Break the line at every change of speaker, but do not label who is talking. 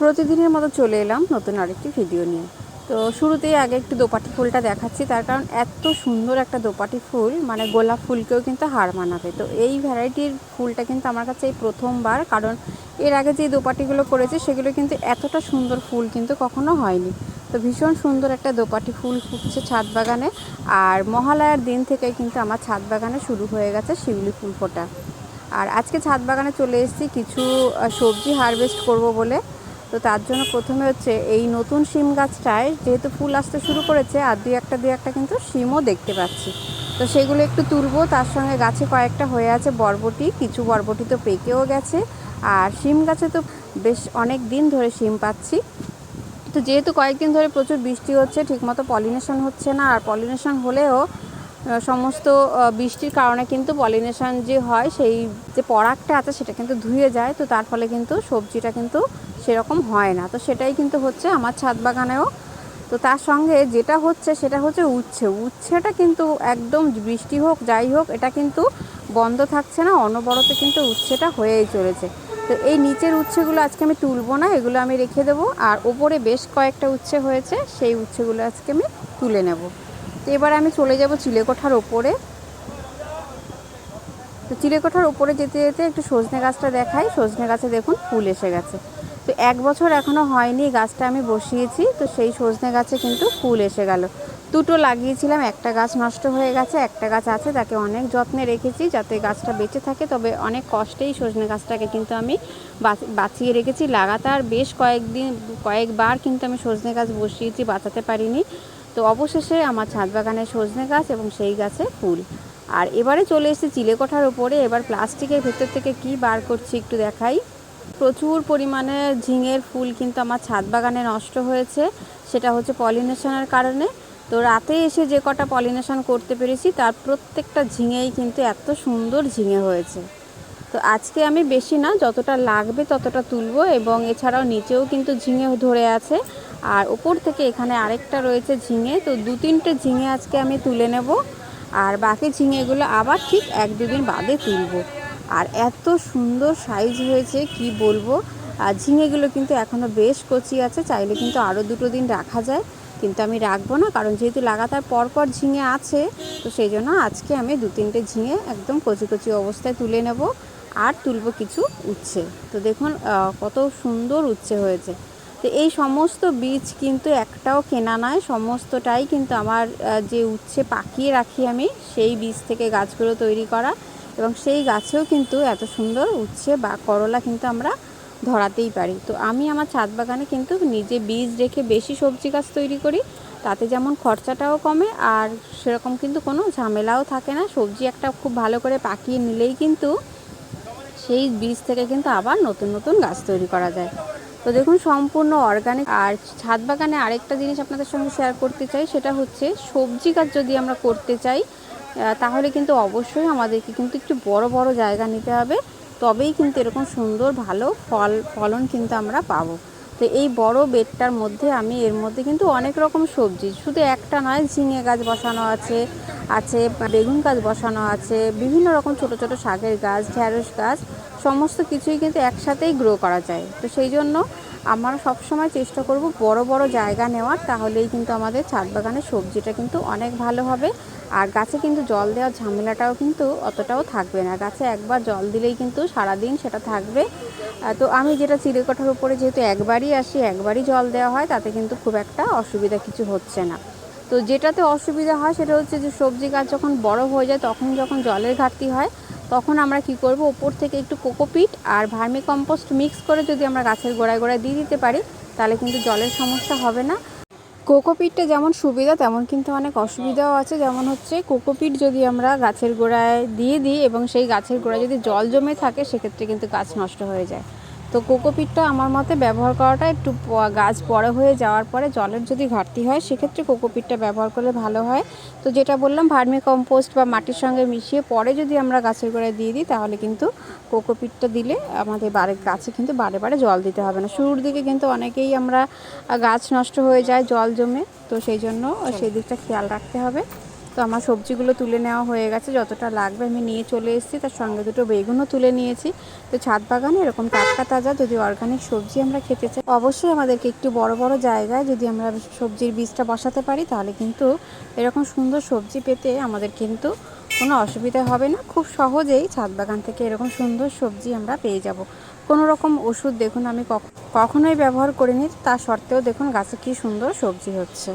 প্রতিদিনের মতো চলে এলাম নতুন আরেকটি ভিডিও নিয়ে। তো শুরুতেই আগে একটু দোপাটি ফুলটা দেখাচ্ছি, তার কারণ এত সুন্দর একটা দোপাটি ফুল মানে গোলাপ ফুলকেও কিন্তু হার মানাবে। তো এই ভ্যারাইটির ফুলটা কিন্তু আমার কাছে এই প্রথমবার, কারণ এর আগে যে দোপাটিগুলো করেছে, সেগুলো কিন্তু এতটা সুন্দর ফুল কিন্তু কখনো হয়নি। তো ভীষণ সুন্দর একটা দোপাটি ফুল ফুটছে ছাদ বাগানে, আর মহালয়ার দিন থেকে কিন্তু আমার ছাদ বাগানে শুরু হয়ে গেছে শিউলি ফুল ফোটা। আর আজকে ছাদ বাগানে চলে এসেছি, কিছু সবজি হারভেস্ট করব বলে। তো তার জন্য প্রথমে হচ্ছে এই নতুন শিম গাছটায় যেহেতু ফুল আসতে শুরু করেছে, আর দুই একটা দুই একটা কিন্তু শিমও দেখতে পাচ্ছি। তো সেগুলো একটু তুলবো, তার সঙ্গে গাছে কয়েকটা হয়ে আছে বরবটি, কিছু বরবটি তো পেকেও গেছে। আর শিম গাছে তো বেশ অনেক দিন ধরে শিম পাচ্ছি। তো যেহেতু কয়েকদিন ধরে প্রচুর বৃষ্টি হচ্ছে, ঠিকমতো পলিনেশন হচ্ছে না, আর পলিনেশন হলেও সমস্ত বৃষ্টির কারণে কিন্তু পলিনেশন যে হয়, সেই যে পরাগটা আছে সেটা কিন্তু ধুয়ে যায়। তো তার ফলে কিন্তু সবজিটা কিন্তু সেরকম হয় না। তো সেটাই কিন্তু হচ্ছে আমার ছাদ বাগানেও। তো তার সঙ্গে যেটা হচ্ছে সেটা হচ্ছে উচ্ছে। উচ্ছেটা কিন্তু একদম বৃষ্টি হোক, যাই হোক, এটা কিন্তু বন্ধ থাকছে না, অনবরত কিন্তু উচ্ছেটা হয়েই চলেছে। তো এই নিচের উচ্ছেগুলো আজকে আমি তুলবো না, এগুলো আমি রেখে দেবো। আর ওপরে বেশ কয়েকটা উচ্ছে হয়েছে, সেই উচ্ছেগুলো আজকে আমি তুলে নেব। তো এবার আমি চলে যাব চিলেকোঠার ওপরে। তো চিলেকোঠার ওপরে যেতে যেতে একটু সজনে গাছটা দেখাই। সজনে গাছে দেখুন ফুল এসে গেছে। তো এক বছর এখনও হয়নি, গাছটা আমি বসিয়েছি, তো সেই সজনে গাছে কিন্তু ফুল এসে গেল। দুটো লাগিয়েছিলাম, একটা গাছ নষ্ট হয়ে গেছে, একটা গাছ আছে, তাকে অনেক যত্নে রেখেছি যাতে গাছটা বেঁচে থাকে, তবে অনেক কষ্টেই সজনে গাছটাকে কিন্তু আমি বাঁচিয়ে রেখেছি। লাগাতার বেশ কয়েকদিন, কয়েকবার কিন্তু আমি সজনে গাছ বসিয়েছি, বাঁচাতে পারিনি। তো অবশেষে আমার ছাদ বাগানে সজনে গাছ এবং সেই গাছে ফুল। আর এবারে চলে এসেছি চিলেকোঠার উপরে, এবার প্লাস্টিকের ভেতর থেকে কি বার করছি একটু দেখাই। প্রচুর পরিমাণে ঝিঙের ফুল কিন্তু আমার ছাদ বাগানে নষ্ট হয়েছে। সেটা হচ্ছে পলিনেশনের কারণে। তো রাতে এসে যে কটা পলিনেশন করতে পেরেছি, তার প্রত্যেকটা ঝিঙেই কিন্তু এত সুন্দর ঝিঙে হয়েছে। তো আজকে আমি বেশি না, যতটা লাগবে ততটা তুলবো এবং এছাড়াও নিচেও কিন্তু ঝিঙে ধরে আছে। আর ওপর থেকে এখানে আরেকটা রয়েছে ঝিঙে। তো দু তিনটে ঝিঙে আজকে আমি তুলে নেব। আর বাকি ঝিঙেগুলো আবার ঠিক এক দুদিন বাদে তুলবো। আর এত সুন্দর সাইজ হয়েছে, কি বলব? আর ঝিঙেগুলো কিন্তু এখনও বেশ কচি আছে, চাইলে কিন্তু আরও দুটো দিন রাখা যায়। কিন্তু আমি রাখব না, কারণ যেহেতু লাগাতার পরপর ঝিঙে আছে, তো সেই জন্য আজকে আমি দু তিনটে ঝিঙে একদম কচি কচি অবস্থায় তুলে নেব আর তুলব কিছু উচ্ছে। তো দেখুন কত সুন্দর উচ্ছে হয়েছে। তো এই সমস্ত বীজ কিন্তু একটাও কেনা নয়, সমস্তটাই কিন্তু আমার যে উচ্ছে পাকিয়ে রাখি আমি, সেই বীজ থেকে গাছগুলো তৈরি করা। এবং সেই গাছেও কিন্তু এত সুন্দর উচ্ছে বা করলা কিন্তু আমরা ধরাতেই পারি। তো আমি আমার ছাদ বাগানে কিন্তু নিজে বীজ রেখে বেশি সবজি গাছ তৈরি করি, তাতে যেমন খরচাটাও কমে আর সেরকম কিন্তু কোনো ঝামেলাও থাকে না। সবজি একটা খুব ভালো করে পাকিয়ে নিলেই কিন্তু সেই বীজ থেকে কিন্তু আবার নতুন নতুন গাছ তৈরি করা যায়। তো দেখুন সম্পূর্ণ অর্গানিক আর ছাদ বাগানে আরেকটা জিনিস আপনাদের সঙ্গে শেয়ার করতে চাই, সেটা হচ্ছে সবজি গাছ যদি আমরা করতে চাই তাহলে কিন্তু অবশ্যই আমাদেরকে কিন্তু একটু বড় বড় জায়গা নিতে হবে। তবেই কিন্তু এরকম সুন্দর, ভালো ফল, ফলন কিন্তু আমরা পাবো। তো এই বড় বেডটার মধ্যে আমি এর মধ্যে কিন্তু অনেক রকম সবজি, শুধু একটা নয়, ঝিঙে গাছ বসানো আছে আছে বেগুন গাছ বসানো আছে, বিভিন্ন রকম ছোট ছোট শাকের গাছ, ঢ্যাঁড়স গাছ, সমস্ত কিছুই কিন্তু একসাথেই গ্রো করা যায়। তো সেই জন্য আমরা সবসময় চেষ্টা করব বড় বড় জায়গা নেওয়ার, তাহলেই কিন্তু আমাদের ছাদ বাগানের সবজিটা কিন্তু অনেক ভালো হবে। আর গাছে কিন্তু জল দেওয়ার ঝামেলাটাও কিন্তু অতটাও থাকবে না। গাছে একবার জল দিলেই কিন্তু সারাদিন সেটা থাকবে। তো আমি যেটা চিলেকোঠার উপরে যেহেতু একবারই আসি, একবারই জল দেওয়া হয়, তাতে কিন্তু খুব একটা অসুবিধা কিছু হচ্ছে না। তো যেটাতে অসুবিধা হয় সেটা হচ্ছে যে সবজি গাছ যখন বড় হয়ে যায়, তখন যখন জলের ঘাটতি হয় তখন আমরা কি করব? ওপর থেকে একটু কোকোপিট আর ভার্মি কম্পোস্ট মিক্স করে যদি আমরা গাছের গোড়ায় গোড়ায় দিয়ে দিতে পারি, তাহলে কিন্তু জলের সমস্যা হবে না। কোকোপিটটা যেমন সুবিধা, তেমন কিন্তু অনেক অসুবিধাও আছে। যেমন হচ্ছে কোকোপিট যদি আমরা গাছের গোড়ায় দিয়ে দিই এবং সেই গাছের গোড়ায় যদি জল জমে থাকে, সেক্ষেত্রে কিন্তু গাছ নষ্ট হয়ে যায়। তো কোকোপিটটা আমার মতে ব্যবহার করাটা একটু গাছ বড় হয়ে যাওয়ার পরে জলের যদি ঘাটতি হয় সেক্ষেত্রে কোকোপিটটা ব্যবহার করলে ভালো হয়। তো যেটা বললাম ভার্মি কম্পোস্ট বা মাটির সঙ্গে মিশিয়ে পরে যদি আমরা গাছের গোড়ায় দিয়ে দিই তাহলে কিন্তু কোকোপিটটা দিলে আমাদের বারে গাছে কিন্তু বারে বারে জল দিতে হবে না। শুরুর দিকে কিন্তু অনেকেই আমরা গাছ নষ্ট হয়ে যায় জল জমে। তো সেই জন্য সেই দিকটা খেয়াল রাখতে হবে। তো আমার সবজিগুলো তুলে নেওয়া হয়ে গেছে, যতটা লাগবে আমি নিয়ে চলে এসেছি। তার সঙ্গে দুটো বেগুনও তুলে নিয়েছি। তো ছাদ বাগানে এরকম টাটকা তাজা যদি অর্গানিক সবজি আমরা খেতে চাই, অবশ্যই আমাদেরকে একটু বড় বড় জায়গায় যদি আমরা সবজির বীজটা বসাতে পারি, তাহলে কিন্তু এরকম সুন্দর সবজি পেতে আমাদের কিন্তু কোনো অসুবিধা হবে না। খুব সহজেই ছাদ বাগান থেকে এরকম সুন্দর সবজি আমরা পেয়ে যাব। কোনো রকম ওষুধ দেখুন আমি কখ- কখনোই ব্যবহার করিনি, তা সত্ত্বেও দেখুন গাছে কি সুন্দর সবজি হচ্ছে।